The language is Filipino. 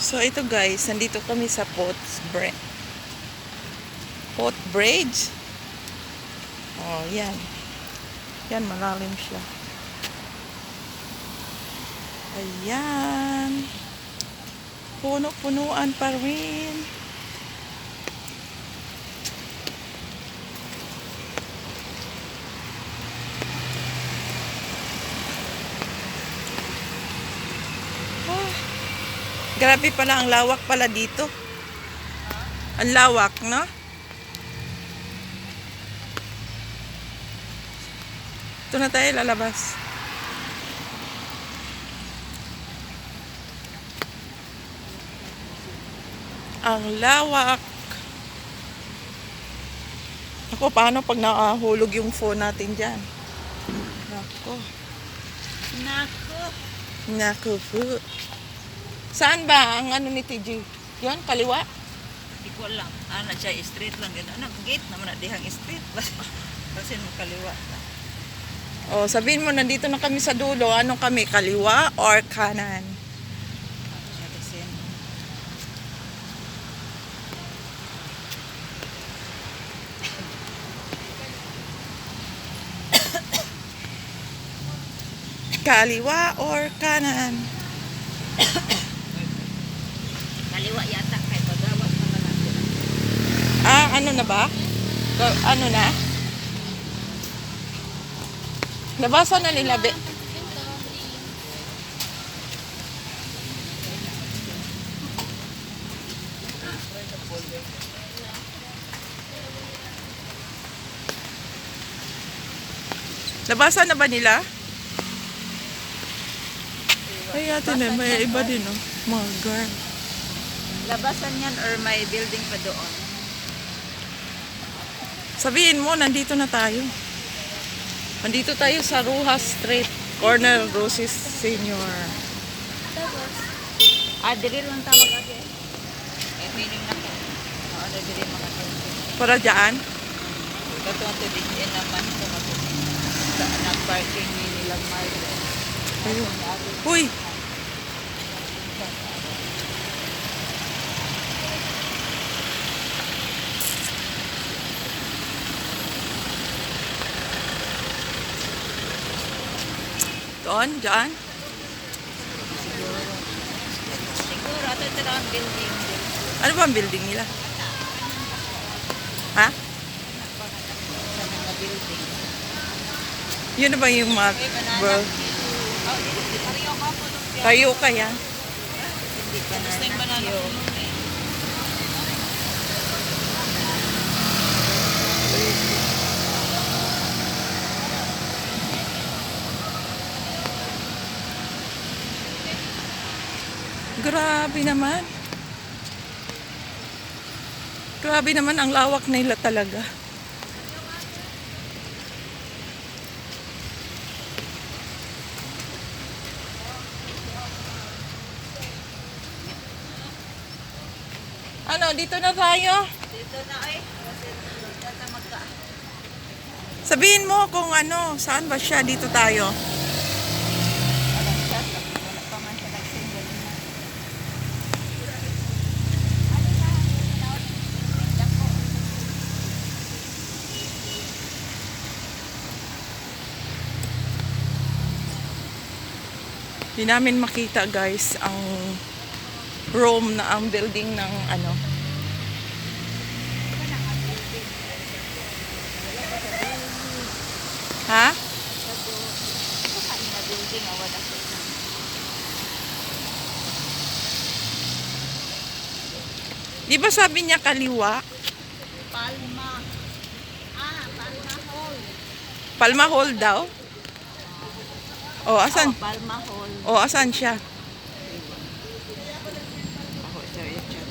So ito guys, nandito kami sa Potts Bridge. Pot Bridge. Oh, yan. Yan, malalim siya. Ayan. Puno-punuan pa rin. Ah. Grabe pala, ang lawak pala dito. Ang lawak, no? Ito na tayo lalabas. Ang lawak. Ako, paano pag nakahulog yung phone natin dyan? Nako. Nako. Nako po. Saan ba ang ano ni TG? Yan, kaliwa? Di ko alam. Ana siya street lang gano'n. Anak, gate naman na dihang street. Kasi mo kaliwa. O, sabihin mo, nandito na kami sa dulo. Ano kami, kaliwa or kanan? Kaliwa or kanan? Kaliwa yata kay pagawat naman natin. Ah, ano na ba? Ano na? Nabasa na nila, be. Nabasa na ba nila? Ay, ate na, may iba din, oh. Mga girl. Labasan yan or may building pa doon. Sabihin mo, nandito na tayo. Nandito tayo sa Rujas Street, corner Roses Senior. Ah, diri lang tama kasi. Eh, meaning na ka. Oo, na diri mga. Para dyan? Katuwa to din yan naman sa mga nag-parking ni nilang Marlon. Ayun. Uy! Doon, dyan. Siguro, ito lang ang building. Ano ba ang building nila? Ha? Building. Yun na ba yung mga nung Kayo kaya? Pa na banana Grabe naman. Grabe naman ang lawak nila talaga. Ano, dito na tayo? Dito na ay. Sabihin mo kung ano, saan ba siya? Dito tayo. Alam siya. Wala pa man siya nagsingle na. Di namin makita guys ang room na ang building ng ano. Ha? Di ba sabi niya kaliwa? Palma. Ah, Palma Hall. Palma Hall daw? O, asan? Oh, Palma Hall. O, asan siya? Ako, sir, yung chat.